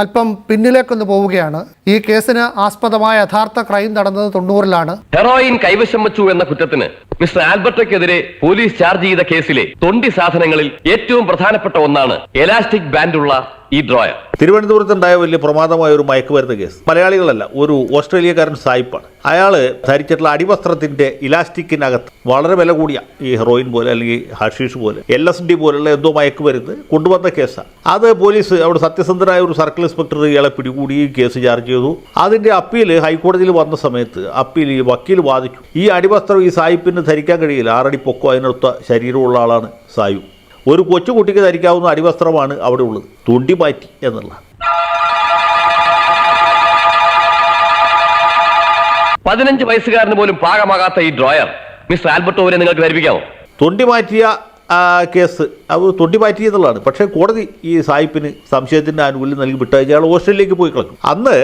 അല്പം പിന്നിലേക്കൊന്ന് പോവുകയാണ്. ഈ കേസിന് ആസ്പദമായ യഥാർത്ഥ ക്രൈം നടന്നത് തൊണ്ണൂറിലാണ്. ഹെറോയിൻ കൈവശം വെച്ചു എന്ന കുറ്റത്തിന് മിസ്റ്റർ ആൽബർട്ടയ്ക്കെതിരെ പോലീസ് ചാർജ് ചെയ്ത കേസിലെ തൊണ്ടി സാധനങ്ങളിൽ ഏറ്റവും പ്രധാനപ്പെട്ട ഒന്നാണ് എലാസ്റ്റിക് ബാൻഡുള്ള ഈ ഡ്രോയർ. തിരുവനന്തപുരത്തുണ്ടായ വലിയ പ്രമാദമായ ഒരു മയക്കുമരുന്ന് കേസ്. മലയാളികളല്ല ഒരു ഓസ്ട്രേലിയക്കാരൻ സായിപ്പാണ്. അയാൾ ധരിച്ചിട്ടുള്ള അടിവസ്ത്രത്തിന്റെ ഇലാസ്റ്റിക്കിനകത്ത് വളരെ വില കൂടിയ ഈ ഹെറോയിൻ പോലെ അല്ലെങ്കിൽ ഹഷീഷ് പോലെ എൽ എസ് ഡി പോലുള്ള എന്തോ മയക്കുമരുന്ന് കൊണ്ടുവന്ന കേസാണ്. അത് പോലീസ് അവിടെ സത്യസന്ധനായ ഒരു സർക്കിൾ ഇൻസ്പെക്ടർ ഇയാളെ പിടികൂടി കേസ് ചാർജ് ചെയ്തു. അതിന്റെ അപ്പീൽ ഹൈക്കോടതിയിൽ വന്ന സമയത്ത് അപ്പീൽ ഈ വക്കീൽ വാദിച്ചു. ഈ അടിവസ്ത്രം ഈ സായിപ്പിന് ധരിക്കാൻ കഴിയില്ല. ആറടി പൊക്കോ അതിനടുത്ത ശരീരമുള്ള ആളാണ് സായു ഒരു കൊച്ചുകുട്ടിക്ക് ധരിക്കാവുന്ന അടിവസ്ത്രമാണ് അവിടെ ഉള്ളത്. തുണ്ടി മാറ്റി എന്നുള്ള പതിനഞ്ച് വയസ്സുകാരന് പോലും പാകമാകാത്ത ഈ ഡ്രോയർ മിസ്റ്റർ ആൽബർട്ടോവിനെ നിങ്ങൾക്ക് ധരിപ്പിക്കാമോ? തുണ്ടി മാറ്റിയ കേസ് അത് തൊട്ടി മാറ്റി എന്നുള്ളതാണ്. പക്ഷേ കോടതി ഈ സായിപ്പിന് സംശയത്തിന്റെ ആനുകൂല്യം നൽകി വിട്ടയച്ച് അയാൾ ഓസ്ട്രേലിയയിലേക്ക് പോയി കളഞ്ഞു അന്ന്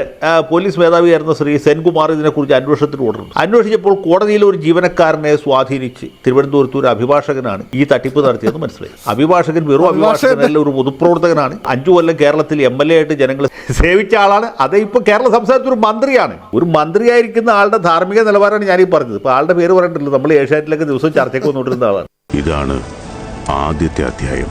പോലീസ് മേധാവിയായിരുന്ന ശ്രീ സെൻകുമാർ ഇതിനെക്കുറിച്ച് അന്വേഷണത്തിന് ഓർഡർ അന്വേഷിച്ചപ്പോൾ കോടതിയിൽ ഒരു ജീവനക്കാരനെ സ്വാധീനിച്ച് തിരുവനന്തപുരത്ത് ഒരു അഭിഭാഷകനാണ് ഈ തട്ടിപ്പ് നടത്തിയെന്ന് മനസ്സിലായി. അഭിഭാഷകൻ വെറും അഭിഭാഷകനല്ല ഒരു പൊതുപ്രവർത്തകനാണ്. അഞ്ചു കൊല്ലം കേരളത്തിൽ എം എൽ എ ആയിട്ട് ജനങ്ങളെ സേവിച്ച ആളാണ്. അതേ ഇപ്പോൾ കേരള സംസ്ഥാനത്ത് ഒരു മന്ത്രിയാണ്. ഒരു മന്ത്രിയായിരിക്കുന്ന ആളുടെ ധാർമ്മിക നിലവാരമാണ് ഞാനീ പറഞ്ഞത്. ഇപ്പോൾ ആളുടെ പേര് പറഞ്ഞിട്ടില്ല. നമ്മൾ ഏഷ്യാനെറ്റിലൊക്കെ ദിവസവും ചർച്ചയ്ക്ക് വന്നുകൊണ്ടിരുന്ന ആളാണ്. ഇതാണ് ആദ്യത്തെ അധ്യായം.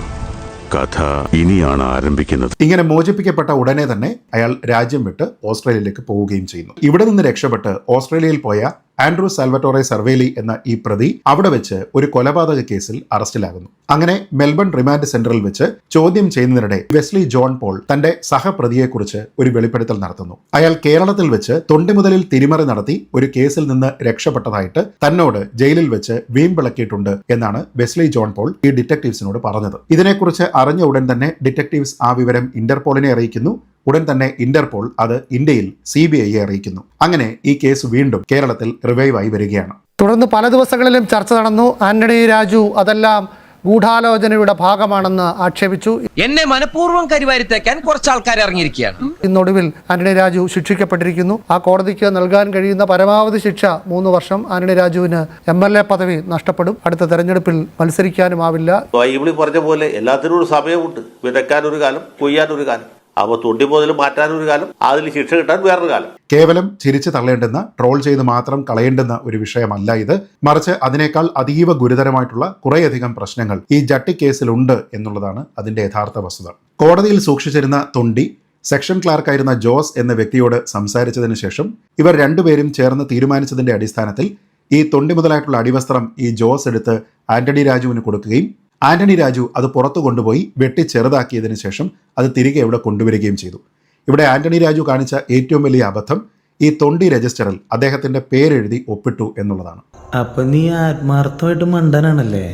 കഥ ഇനിയാണ് ആരംഭിക്കുന്നത്. ഇങ്ങനെ മോചിപ്പിക്കപ്പെട്ട ഉടനെ തന്നെ അയാൾ രാജ്യം വിട്ട് ഓസ്ട്രേലിയയിലേക്ക് പോവുകയും ചെയ്യുന്നു. ഇവിടെ നിന്ന് രക്ഷപ്പെട്ട് ഓസ്ട്രേലിയയിൽ പോയ ആൻഡ്രൂ സാൽവറ്റോറെ സർവേലി എന്ന ഈ പ്രതി അവിടെ വെച്ച് ഒരു കൊലപാതക കേസിൽ അറസ്റ്റിലാകുന്നു. അങ്ങനെ മെൽബൺ റിമാൻഡ് സെന്ററിൽ വെച്ച് ചോദ്യം ചെയ്യുന്നതിനിടെ വെസ്ലി ജോൺ പോൾ തന്റെ സഹപ്രതിയെക്കുറിച്ച് ഒരു വെളിപ്പെടുത്തൽ നടത്തുന്നു. അയാൾ കേരളത്തിൽ വെച്ച് തൊണ്ടിമുതലിൽ തിരിമറി നടത്തി ഒരു കേസിൽ നിന്ന് രക്ഷപ്പെട്ടതായിട്ട് തന്നോട് ജയിലിൽ വെച്ച് വീമ്പിളക്കിയിട്ടുണ്ട് എന്നാണ് വെസ്ലി ജോൺ പോൾ ഈ ഡിറ്റക്ടീവ്സിനോട് പറഞ്ഞത്. ഇതിനെക്കുറിച്ച് അറിഞ്ഞ ഉടൻ തന്നെ ഡിറ്റക്ടീവ്സ് ആ വിവരം ഇന്റർപോളിനെ അറിയിക്കുന്നു. ഉടൻ തന്നെ ഇന്റർപോൾ അത് ഇന്ത്യയിൽ സി ബി ഐയെ അറിയിക്കുന്നു. അങ്ങനെ ഈ കേസ് വീണ്ടും കേരളത്തിൽ റിവൈവ് ആയി വരികയാണ്. തുടർന്ന് പല ദിവസങ്ങളിലും ചർച്ച നടന്നു. ആന്റണി രാജു അതെല്ലാം ഗൂഢാലോചനയുടെ ഭാഗമാണെന്ന് ആക്ഷേപിച്ചു. എന്നെ മനഃപൂർവം കരിവാരിത്തേക്കാൻ കുറച്ച് ആൾക്കാർ ഇറങ്ങിയിരിക്കുകയാണ്. ഇന്നൊടുവിൽ ആന്റണി രാജു ശിക്ഷിക്കപ്പെട്ടിരിക്കുന്നു. ആ കോടതിക്ക് നൽകാൻ കഴിയുന്ന പരമാവധി ശിക്ഷ മൂന്ന് വർഷം. ആന്റണി രാജുവിന് എം എൽ എ പദവി നഷ്ടപ്പെടും. അടുത്ത തെരഞ്ഞെടുപ്പിൽ മത്സരിക്കാനുമാവില്ല. ബൈബിളിൽ പറഞ്ഞ പോലെ എല്ലാത്തിനും ഒരു സമയമുണ്ട്. വിതയ്ക്കാൻ ഒരു കാലം കൊയ്യാൻ ഒരു കാലം. അപ്പോൾ തൊണ്ടി മുതൽ മാറ്റാൻ ഒരു കാലം അതിൽ ശിക്ഷ കിട്ടാൻ വേറൊരു കാലം. കേവലം ചിരിച്ചു തള്ളേണ്ടെന്ന് ട്രോൾ ചെയ്ത് മാത്രം കളയേണ്ടെന്ന ഒരു വിഷയമല്ല ഇത്. മറിച്ച് അതിനേക്കാൾ അതീവ ഗുരുതരമായിട്ടുള്ള കുറേയധികം പ്രശ്നങ്ങൾ ഈ ജട്ടി കേസിലുണ്ട് എന്നുള്ളതാണ് അതിന്റെ യഥാർത്ഥ വസ്തുത. കോടതിയിൽ സൂക്ഷിച്ചിരുന്ന തൊണ്ടി സെക്ഷൻ ക്ലാർക്കായിരുന്ന ജോസ് എന്ന വ്യക്തിയോട് സംസാരിച്ചതിന് ശേഷം ഇവർ രണ്ടുപേരും ചേർന്ന് തീരുമാനിച്ചതിന്റെ അടിസ്ഥാനത്തിൽ ഈ തൊണ്ടി മുതലായിട്ടുള്ള അടിവസ്ത്രം ഈ ജോസ് എടുത്ത് ആന്റണി രാജുവിന് കൊടുക്കുകയും ആന്റണി രാജു അത് പുറത്തു കൊണ്ടുപോയി വെട്ടി ചെറുതാക്കിയതിനു ശേഷം അത് തിരികെ ഇവിടെ കൊണ്ടുവരികയും ചെയ്തു. ഇവിടെ ആന്റണി രാജു കാണിച്ച ഏറ്റവും വലിയ അബദ്ധം ഈ തൊണ്ടി രജിസ്റ്ററിൽ അദ്ദേഹത്തിന്റെ പേരെഴുതി ഒപ്പിട്ടു എന്നുള്ളതാണ്. അപ്പൊ നീ ആത്മാർത്ഥമായിട്ട് മണ്ടനാണല്ലേ?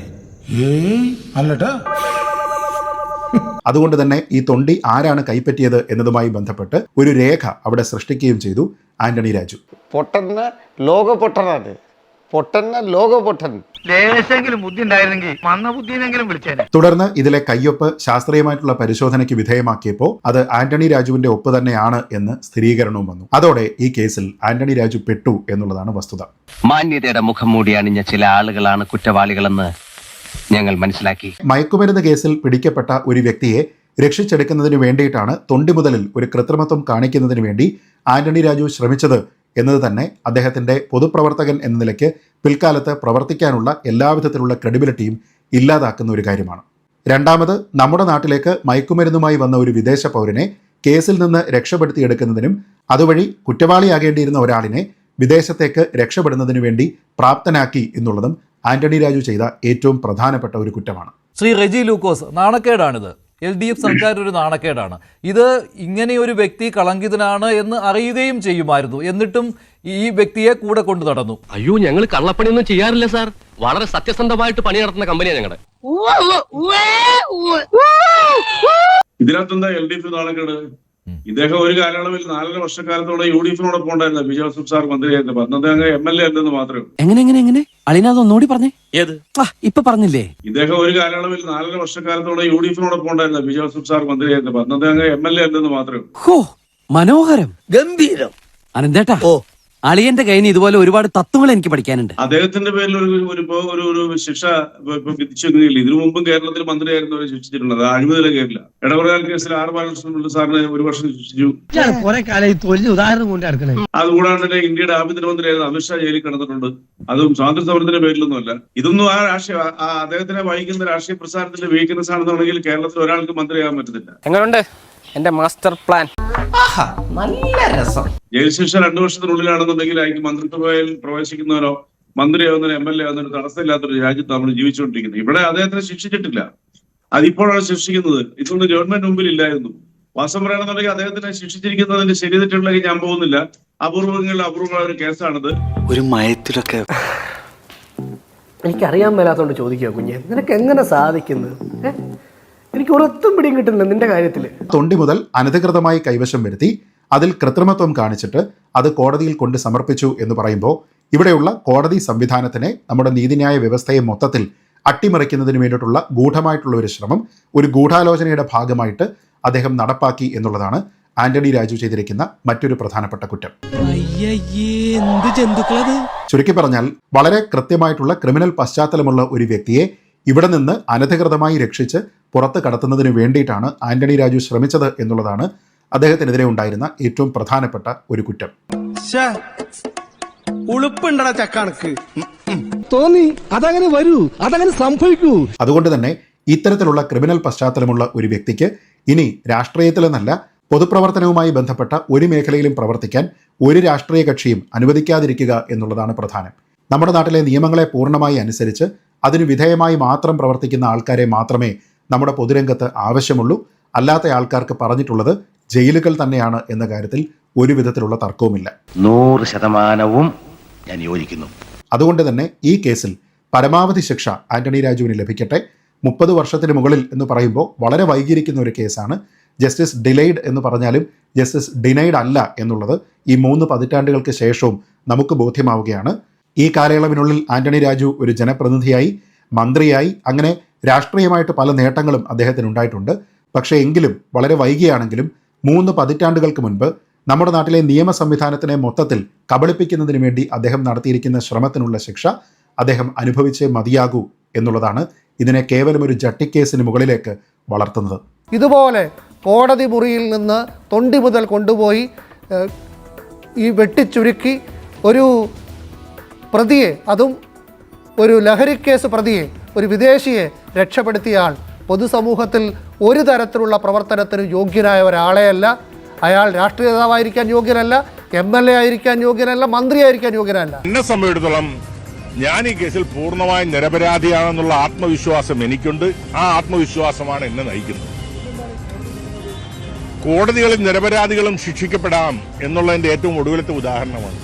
അതുകൊണ്ട് തന്നെ ഈ തൊണ്ടി ആരാണ് കൈപ്പറ്റിയത് എന്നതുമായി ബന്ധപ്പെട്ട് ഒരു രേഖ അവിടെ സൃഷ്ടിക്കുകയും ചെയ്തു ആന്റണി രാജു. പൊട്ടന്ന് ലോക പൊട്ടനാണ് ലോക പൊട്ടൻ ലേശെങ്കിലും ബുദ്ധി ഉണ്ടായിരുന്നെങ്കിൽ വന്ന ബുദ്ധിനെങ്കിലും വിളിച്ചേനെ. തുടർന്ന് ഇതിലെ കയ്യൊപ്പ് ശാസ്ത്രീയമായിട്ടുള്ള പരിശോധനയ്ക്ക് വിധേയമാക്കിയപ്പോൾ അത് ആന്റണി രാജുവിന്റെ ഒപ്പ് തന്നെയാണ് എന്ന് സ്ഥിരീകരണവും വന്നു. അതോടെ ഈ കേസിൽ ആന്റണി രാജു പെട്ടു എന്നുള്ളതാണ് വസ്തുത. മാന്യതയുടെ മുഖം മൂടി അണിഞ്ഞ ചില ആളുകളാണ് കുറ്റവാളികളെന്ന് ഞങ്ങൾ മനസ്സിലാക്കി. മയക്കുമരുന്ന് കേസിൽ പിടിക്കപ്പെട്ട ഒരു വ്യക്തിയെ രക്ഷിച്ചെടുക്കുന്നതിന് വേണ്ടിയിട്ടാണ് തൊണ്ടി മുതലിൽ ഒരു കൃത്രിമത്വം കാണിക്കുന്നതിന് വേണ്ടി ആന്റണി രാജു ശ്രമിച്ചത് എന്നത് തന്നെ അദ്ദേഹത്തിന്റെ പൊതുപ്രവർത്തകൻ എന്ന നിലയ്ക്ക് പിൽക്കാലത്ത് പ്രവർത്തിക്കാനുള്ള എല്ലാവിധത്തിലുള്ള ക്രെഡിബിലിറ്റിയും ഇല്ലാതാക്കുന്ന ഒരു കാര്യമാണ്. രണ്ടാമത് നമ്മുടെ നാട്ടിലേക്ക് മയക്കുമരുന്നുമായി വന്ന ഒരു വിദേശ പൗരനെ കേസിൽ നിന്ന് രക്ഷപ്പെടുത്തിയെടുക്കുന്നതിനും അതുവഴി കുറ്റവാളിയാകേണ്ടിയിരുന്ന ഒരാളിനെ വിദേശത്തേക്ക് രക്ഷപ്പെടുന്നതിനു വേണ്ടി പ്രാപ്തനാക്കി എന്നുള്ളതും ആന്റണി രാജു ചെയ്ത ഏറ്റവും പ്രധാനപ്പെട്ട ഒരു കുറ്റമാണ്. ശ്രീ റെജി ലൂക്കോസ് നാണക്കേടാണിത്. എൽ ഡി എഫ് സർക്കാർ ഒരു നാണക്കേടാണ്. ഇത് ഇങ്ങനെ ഒരു വ്യക്തി കളങ്കിതനാണ് എന്ന് അറിയുകയും ചെയ്യുമായിരുന്നു. എന്നിട്ടും ഈ വ്യക്തിയെ കൂടെ കൊണ്ടു നടന്നു. അയ്യോ ഞങ്ങൾ കള്ളപ്പണിയൊന്നും ചെയ്യാറില്ല സാർ. വളരെ സത്യസന്ധമായിട്ട് പണി നടത്തുന്ന കമ്പനിയാണ് ഞങ്ങളുടെ ഇതിനകത്തെന്താ എൽ ഡി എഫ് നാണക്കേട്? ഇദ്ദേഹം ഒരു കാലയളവിൽ നാലര വർഷക്കാലത്തോടെ യു ഡി എഫിനോടൊപ്പം ഉണ്ടായിരുന്ന വി ജോസഫ് സാർ മന്ത്രിയായിരുന്നു അന്നത്തെ അങ്ങ് എം എൽ എ അല്ലെന്ന് മാത്രമേ ഉള്ളൂ. എങ്ങനെ എങ്ങനെ എങ്ങനെ? അളിനത് ഒന്നുകൂടി പറഞ്ഞേ. ഏത്? ഇപ്പൊ പറഞ്ഞില്ലേ? ഇദ്ദേഹം ഒരു കാലയളവിൽ നാലര വർഷക്കാലത്തോടെ യു ഡി എഫിനോടൊപ്പം ഉണ്ടായിരുന്ന വി ജോസഫ് സാർ മന്ത്രിയായിരുന്നു അന്നത്തെ അങ്ങ് എം എൽ എ അല്ലെന്ന് മാത്രമേ മനോഹരം. ഗംഭീരം. അനന്തേട്ടാ ഓ. അളിയന്റെ കയ്യിൽ നിന്ന് ഇതുപോലെ ഒരുപാട് തത്വങ്ങൾ എനിക്ക് പഠിക്കാനുണ്ട്. അദ്ദേഹത്തിന്റെ പേരിൽ ഒരു ഒരു ഒരു ഒരു ശിക്ഷ ഇപ്പൊ ഇപ്പൊ ഇതിനു മുമ്പും കേരളത്തിൽ മന്ത്രിയായിരുന്നു അവരെ ശിക്ഷിച്ചിട്ടുള്ളത്. അഴിമതിയിലെ കേരള ഇടപെടൽ കേസിൽ ആർ ബാലകൃഷ്ണൻ സാറിനെ ഒരു വർഷം ശിക്ഷിച്ചു. അതുകൂടാണ്ട് തന്നെ ഇന്ത്യയുടെ ആഭ്യന്തരമന്ത്രിയായിരുന്ന അമിത്ഷാ ജയിലിൽ കിടന്നിട്ടുണ്ട്. അതും സ്വാതന്ത്ര്യ സമരത്തിന്റെ പേരിലൊന്നുമല്ല. ഇതൊന്നും ആ രാഷ്ട്രീയ ആ അദ്ദേഹത്തിനെ വഹിക്കുന്ന രാഷ്ട്രീയ പ്രസ്ഥാനത്തിന്റെ വീക്ക്നെസ് ആണെന്നുണ്ടെങ്കിൽ കേരളത്തിൽ ഒരാൾക്ക് മന്ത്രിയാകാൻ പറ്റത്തില്ല. എങ്ങനെയുണ്ട് എന്റെ മാസ്റ്റർ പ്ലാൻ. ജയിൽ ശിക്ഷ രണ്ടു വർഷത്തിനുള്ളിലാണെന്നുണ്ടെങ്കിൽ അതിന് മന്ത്രിസഭയിൽ പ്രവേശിക്കുന്നവരോ മന്ത്രിയാവുന്നതിന് എം എൽ എ ആവുന്നതിന് തടസ്സമില്ലാത്തൊരു രാജ്യത്ത് നമ്മൾ ജീവിച്ചുകൊണ്ടിരിക്കുന്നത്. ഇവിടെ അദ്ദേഹത്തിനെ ശിക്ഷിച്ചിട്ടില്ല. അതിപ്പോഴാണ് ശിക്ഷിക്കുന്നത്. ഇതൊന്നും ഗവൺമെന്റ് മുമ്പിൽ ഇല്ലായിരുന്നു വാസം പറയണമെന്നുണ്ടെങ്കിൽ അദ്ദേഹത്തിനെ ശിക്ഷിച്ചിരിക്കുന്നതിന്റെ ശരി തെറ്റുകളിലേക്ക് ഞാൻ പോകുന്നില്ല. അപൂർവങ്ങളിൽ അപൂർവമായ ഒരു കേസാണിത്. ഒരു മയത്തിലൊക്കെ എനിക്കറിയാൻ മേലാത്തോണ്ട് ചോദിക്കുക കുഞ്ഞെ. നിനക്ക് എങ്ങനെ സാധിക്കുന്നു ഏ? എനിക്ക് ഒരൊത്തും പിടിയും കിട്ടുന്നില്ല നിന്റെ കാര്യത്തിൽ തൊണ്ടി മുതൽ അനധികൃതമായി കൈവശം വരുത്തി അതിൽ കൃത്രിമത്വം കാണിച്ചിട്ട് അത് കോടതിയിൽ കൊണ്ട് സമർപ്പിച്ചു എന്ന് പറയുമ്പോൾ ഇവിടെയുള്ള കോടതി സംവിധാനത്തിനെ നമ്മുടെ നീതിന്യായ വ്യവസ്ഥയെ മൊത്തത്തിൽ അട്ടിമറിക്കുന്നതിന് വേണ്ടിയിട്ടുള്ള ഗൂഢമായിട്ടുള്ള ഒരു ശ്രമം ഒരു ഗൂഢാലോചനയുടെ ഭാഗമായിട്ട് അദ്ദേഹം നടപ്പാക്കി എന്നുള്ളതാണ് ആന്റണി രാജു ചെയ്തിരിക്കുന്ന മറ്റൊരു പ്രധാനപ്പെട്ട കുറ്റം. ചുരുക്കി പറഞ്ഞാൽ വളരെ കൃത്യമായിട്ടുള്ള ക്രിമിനൽ പശ്ചാത്തലമുള്ള ഒരു വ്യക്തിയെ ഇവിടെ നിന്ന് അനധികൃതമായി രക്ഷിച്ച് പുറത്ത് കടത്തുന്നതിന് വേണ്ടിയിട്ടാണ് ആന്റണി രാജു ശ്രമിച്ചത് എന്നുള്ളതാണ് അദ്ദേഹത്തിനെതിരെ ഉണ്ടായിരുന്ന ഏറ്റവും പ്രധാനപ്പെട്ട ഒരു കുറ്റം. ഉളുപ്പുണ്ടടാ ചക്കണക്ക്. തോന്നി അതങ്ങനെ വരൂ അതങ്ങനെ സംഭവിക്കൂ. അതുകൊണ്ട് തന്നെ ഇത്തരത്തിലുള്ള ക്രിമിനൽ പശ്ചാത്തലമുള്ള ഒരു വ്യക്തിക്ക് ഇനി രാഷ്ട്രീയത്തിലെന്നല്ല പൊതുപ്രവർത്തനവുമായി ബന്ധപ്പെട്ട ഒരു മേഖലയിലും പ്രവർത്തിക്കാൻ ഒരു രാഷ്ട്രീയ കക്ഷിയും അനുവദിക്കാതിരിക്കുക എന്നുള്ളതാണ് പ്രധാനം. നമ്മുടെ നാട്ടിലെ നിയമങ്ങളെ പൂർണമായി അനുസരിച്ച് അതിന് വിധേയമായി മാത്രം പ്രവർത്തിക്കുന്ന ആൾക്കാരെ മാത്രമേ നമ്മുടെ പൊതുരംഗത്ത് ആവശ്യമുള്ളൂ. അല്ലാത്ത ആൾക്കാർക്ക് പറഞ്ഞിട്ടുള്ളത് ജയിലുകൾ തന്നെയാണ് എന്ന കാര്യത്തിൽ ഒരു വിധത്തിലുള്ള തർക്കവുമില്ല. നൂറ് ശതമാനവും ഞാൻ യോജിക്കുന്നു. അതുകൊണ്ട് തന്നെ ഈ കേസിൽ പരമാവധി ശിക്ഷ ആന്റണി രാജുവിന് ലഭിക്കട്ടെ. മുപ്പത് വർഷത്തിന് മുകളിൽ എന്ന് പറയുമ്പോൾ വളരെ വൈകിരിക്കുന്ന ഒരു കേസാണ്. ജസ്റ്റിസ് ഡിലൈഡ് എന്ന് പറഞ്ഞാലും ജസ്റ്റിസ് ഡിനൈഡ് അല്ല എന്നുള്ളത് ഈ മൂന്ന് പതിറ്റാണ്ടുകൾക്ക് ശേഷവും നമുക്ക് ബോധ്യമാവുകയാണ്. ഈ കാലയളവിനുള്ളിൽ ആന്റണി രാജു ഒരു ജനപ്രതിനിധിയായി മന്ത്രിയായി അങ്ങനെ രാഷ്ട്രീയമായിട്ട് പല നേട്ടങ്ങളും അദ്ദേഹത്തിന് ഉണ്ടായിട്ടുണ്ട്. പക്ഷേ എങ്കിലും വളരെ വൈകിയാണെങ്കിലും മൂന്ന് പതിറ്റാണ്ടുകൾക്ക് മുൻപ് നമ്മുടെ നാട്ടിലെ നിയമ സംവിധാനത്തിനെ മൊത്തത്തിൽ കബളിപ്പിക്കുന്നതിന് വേണ്ടി അദ്ദേഹം നടത്തിയിരിക്കുന്ന ശ്രമത്തിനുള്ള ശിക്ഷ അദ്ദേഹം അനുഭവിച്ചേ മതിയാകൂ എന്നുള്ളതാണ് ഇതിനെ കേവലം ഒരു ജട്ടിക്കേസിന് മുകളിലേക്ക് വളർത്തുന്നത്. ഇതുപോലെ കോടതി മുറിയിൽ നിന്ന് തൊണ്ടി മുതൽ കൊണ്ടുപോയി ഈ വെട്ടിച്ചുരുക്കി ഒരു പ്രതിയെ അതും ഒരു ലഹരിക്കേസ് പ്രതിയെ ഒരു വിദേശിയെ രക്ഷപ്പെടുത്തിയ ആൾ പൊതുസമൂഹത്തിൽ ഒരു തരത്തിലുള്ള പ്രവർത്തനത്തിന് യോഗ്യനായ ഒരാളെയല്ല. അയാൾ രാഷ്ട്രീയ നേതാവായിരിക്കാൻ യോഗ്യനല്ല എം എൽ എ ആയിരിക്കാൻ യോഗ്യനല്ല മന്ത്രിയായിരിക്കാൻ യോഗ്യനല്ല. എന്നെ സംബന്ധിച്ചിടത്തോളം ഞാൻ ഈ കേസിൽ പൂർണമായും നിരപരാധിയാണെന്നുള്ള ആത്മവിശ്വാസം എനിക്കുണ്ട്. ആ ആത്മവിശ്വാസമാണ് എന്നെ നയിക്കുന്നത്. കോടതികളിൽ നിരപരാധികളും ശിക്ഷിക്കപ്പെടാം എന്നുള്ളതിന്റെ ഏറ്റവും ഒടുവിലത്തെ ഉദാഹരണമാണ്